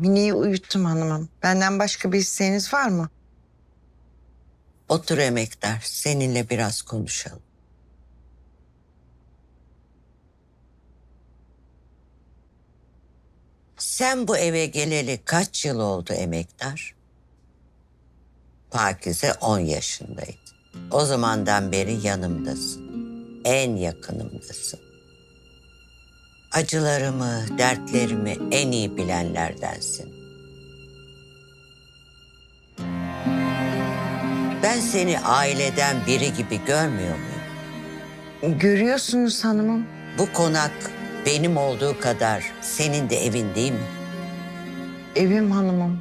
Mine'yi uyuttum hanımım. Benden başka bir isteğiniz var mı? Otur emektar, seninle biraz konuşalım. Sen bu eve geleli kaç yıl oldu emektar? Pakize 10 yaşındaydı. O zamandan beri yanımdasın. En yakınımdasın. Acılarımı, dertlerimi en iyi bilenlerdensin. Ben seni aileden biri gibi görmüyor muyum? Görüyorsunuz hanımım. Bu konak benim olduğu kadar senin de evin değil mi? Evim hanımım.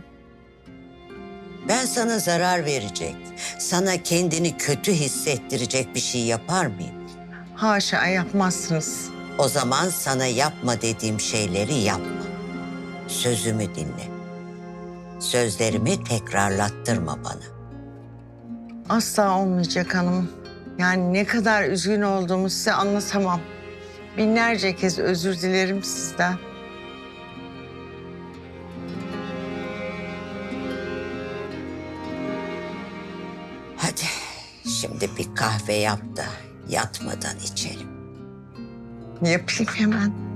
Ben sana zarar verecek, sana kendini kötü hissettirecek bir şey yapar mıyım? Haşa yapmazsınız. O zaman sana yapma dediğim şeyleri yapma. Sözümü dinle. Sözlerimi tekrarlattırma bana. Asla olmayacak hanımım. Yani ne kadar üzgün olduğumu size anlatamam. Binlerce kez özür dilerim sizden. Hadi şimdi bir kahve yap da yatmadan içelim. Yapayım hemen.